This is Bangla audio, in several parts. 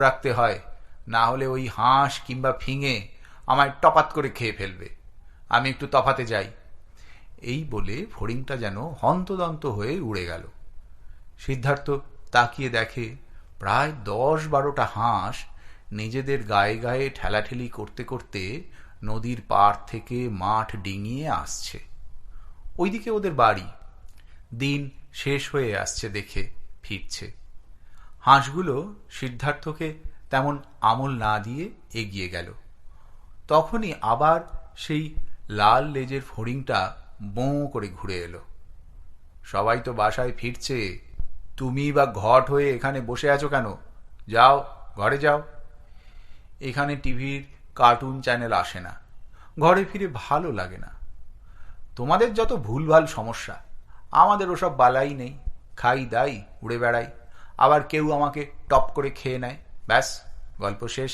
রাখতে হয়। না হলে ওই হাঁস কিংবা ফিঙে আমায় টপাত করে খেয়ে ফেলবে। আমি একটু তফাতে যাই। এই বলে ফড়িংটা যেন হন্তদন্ত হয়ে উড়ে গেল। সিদ্ধার্থ তাকিয়ে দেখে প্রায় দশ বারোটা হাঁস নিজেদের গায়ে গায়ে ঠেলাঠেলি করতে করতে নদীর পাড় থেকে মাঠ ডিঙিয়ে আসছে। ওইদিকে ওদের বাড়ি। দিন শেষ হয়ে আসছে দেখে ফিরছে। হাঁসগুলো সিদ্ধার্থকে তেমন আমল না দিয়ে এগিয়ে গেল। তখনই আবার সেই লাল লেজের ফড়িংটা বোঁ করে ঘুরে এলো। সবাই তো বাসায় ফিরছে। তুমি বা ঘট হয়ে এখানে বসে আছো কেন? যাও, ঘরে যাও। এখানে টিভির কার্টুন চ্যানেল আসে না। ঘরে ফিরে ভালো লাগে না। তোমাদের যত ভুলভাল সমস্যা, আমাদের ওসব বালাই নেই। খাই দাই, উড়ে বেড়াই। আবার কেউ আমাকে টপ করে খেয়ে নেয়। ব্যাস, গল্প শেষ।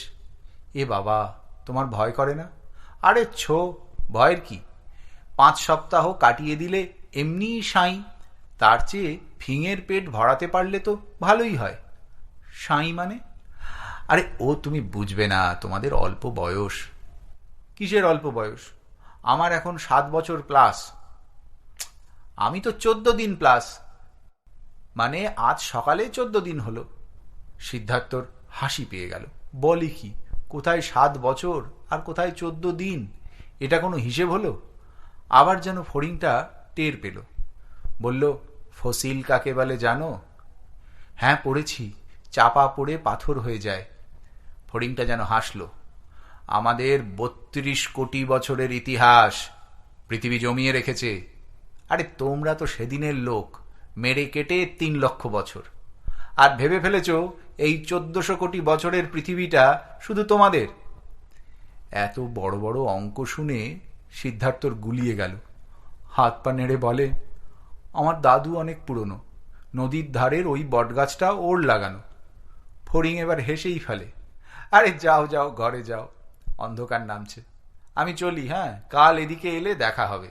এ বাবা, তোমার ভয় করে না? আরে ছো, ভয়ের কি? পাঁচ সপ্তাহ কাটিয়ে দিলে এমনিই সাঁই। তার চেয়ে ফিঙের পেট ভরাতে পারলে তো ভালোই হয়। সাঁই মানে? আরে ও তুমি বুঝবে না, তোমাদের অল্প বয়স। কিসের অল্প বয়স? আমার এখন সাত বছর প্লাস আমি তো চোদ্দ দিন প্লাস মানে আজ সকালে চোদ্দ দিন হলো। সিদ্ধার্থর হাসি পেয়ে গেল। বলি কি, কোথায় সাত বছর আর কোথায় চোদ্দ দিন? এটা কোনো হিসেব হলো? আবার যেন ফড়িংটা টের পেল। বলল, ফসিল কাকে বলে জানো? হ্যাঁ পড়েছি। চাপা পড়ে পাথর হয়ে যায়। ফড়িংটা যেন হাসল। আমাদের বত্রিশ কোটি বছরের ইতিহাস পৃথিবী জমিয়ে রেখেছে। আরে তোমরা তো সেদিনের লোক। মেরে কেটে তিন লক্ষ বছর। আর ভেবে ফেলেছ, এই চোদ্দশো কোটি বছরের পৃথিবীটা শুধু তোমাদের? এত বড় বড় অঙ্ক শুনে সিদ্ধার্থর গুলিয়ে গেল। হাত পা নেড়ে বলে, আমার দাদু অনেক পুরনো। নদীর ধারের ওই বটগাছটা ওর লাগানো। ফড়িং এবার হেসেই ফেলে। আরে যাও যাও, ঘরে যাও। অন্ধকার নামছে। আমি চলি হ্যাঁ? কাল এদিকে এলে দেখা হবে।